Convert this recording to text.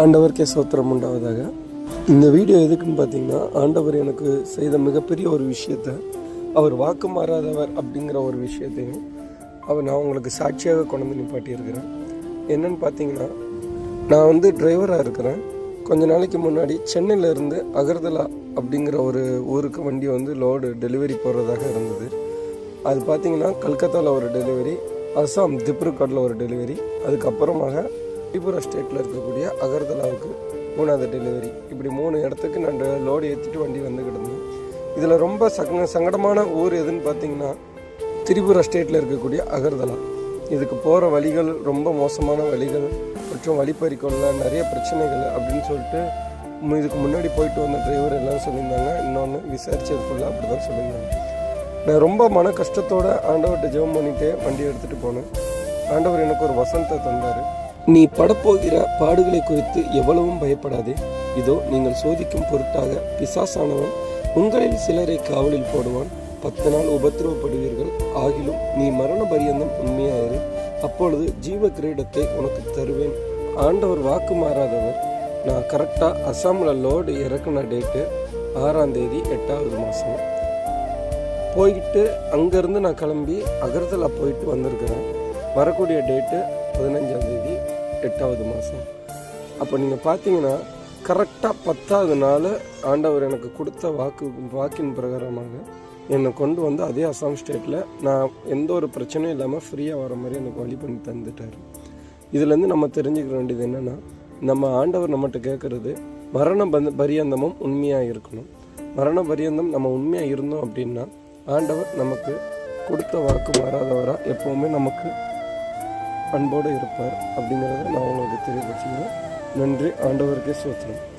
ஆண்டவருக்கே சோத்திரம் உண்டாவதாக. இந்த வீடியோ எதுக்குன்னு பார்த்தீங்கன்னா ஆண்டவர் எனக்கு செய்த மிகப்பெரிய ஒரு விஷயத்த அவர் வாக்கு மாறாதவர் அப்படிங்கிற ஒரு விஷயத்தையும் அவர் நான் உங்களுக்கு சாட்சியாக கொண்டு வந்து நிப்பாட்டியிருக்கிறேன். என்னன்னு பார்த்தீங்கன்னா நான் வந்து டிரைவராக இருக்கிறேன். கொஞ்ச நாளைக்கு முன்னாடி சென்னையிலேருந்து அகர்தலா அப்படிங்கிற ஒரு ஊருக்கு வண்டி வந்து லோடு டெலிவரி போடுறதாக இருந்தது. அது பார்த்தீங்கன்னா கல்கத்தாவில் ஒரு டெலிவரி அசாம் திப்ருகட்டில் ஒரு டெலிவரி அதுக்கப்புறமாக திரிபுரா ஸ்டேட்டில் இருக்கக்கூடிய அகர்தலாவுக்கு மூணாவது டெலிவரி இப்படி மூணு இடத்துக்கு நான் லோடு ஏற்றிட்டு வண்டி வந்து கிடந்தேன் இதில் ரொம்ப சங்க சங்கடமான ஊர் எதுன்னு பார்த்தீங்கன்னா திரிபுரா ஸ்டேட்டில் இருக்கக்கூடிய அகர்தலா. இதுக்கு போகிற வழிகள் ரொம்ப மோசமான வழிகள் மற்றும் வழிப்பறிக்கொள்ள நிறைய பிரச்சனைகள் அப்படின்னு சொல்லிட்டு இதுக்கு முன்னாடி போயிட்டு வந்த டிரைவர் எல்லாம் சொல்லியிருந்தாங்க. இன்னொன்று விசாரிச்சது ஃபுல்லாக அப்படி தான் சொல்லியிருந்தாங்க. நான் ரொம்ப மன கஷ்டத்தோடு ஆண்டவர்கிட்ட ஜெபம் பண்ணிகிட்டே வண்டி எடுத்துகிட்டு போனேன். ஆண்டவர் எனக்கு ஒரு வசனத்தை தந்தார். நீ படப்போகிற பாடுகளை குறித்து எவ்வளவும் பயப்படாதே. இதோ நீங்கள் சோதிக்கும் பொருட்டாக பிசாசானவன் உங்களில் சிலரை காவலில் போடுவான். பத்து நாள் உபத்திரவப்படுவீர்கள். ஆகிலும் நீ மரண பரியந்தம் உண்மையாயிரு. அப்பொழுது ஜீவ கிரீடத்தை உனக்கு தருவேன். ஆண்டவர் வாக்கு மாறாதவர். நான் கரெக்டாக அசாமில் லோடு இறக்குன டேட்டு ஆறாம் தேதி எட்டாவது மாதம் போயிட்டு அங்கேருந்து நான் கிளம்பி அகர்தலா போயிட்டு வந்திருக்கிறேன். வரக்கூடிய டேட்டு பதினஞ்சாம் தேதி எட்டாவது மாதம் அப்போ நீங்கள் பார்த்தீங்கன்னா கரெக்டாக பத்தாவது நாள் ஆண்டவர் எனக்கு கொடுத்த வாக்கு வாக்கின் பிரகாரமாக என்னை கொண்டு வந்து அதே அசாம் ஸ்டேட்டில் நான் எந்த ஒரு பிரச்சனையும் இல்லாமல் ஃப்ரீயாக வர மாதிரி எனக்கு வழி பண்ணி தந்துட்டார். இதுலேருந்து நம்ம தெரிஞ்சுக்க வேண்டியது என்னென்னா நம்ம ஆண்டவர் நம்மகிட்ட கேட்குறது மரண பந்த பரியந்தமும் உண்மையாக இருக்கணும். மரண பரியந்தம் நம்ம உண்மையாக இருந்தோம் அப்படின்னா ஆண்டவர் நமக்கு கொடுத்த வாக்கு மாறாதவராக எப்போவுமே நமக்கு அன்போடு இருப்பார் அப்படிங்கிறத நான் உங்களுக்கு தெரியப்படுத்திக்கிறேன். நன்றி. ஆண்டவருக்கே சோத்திரம்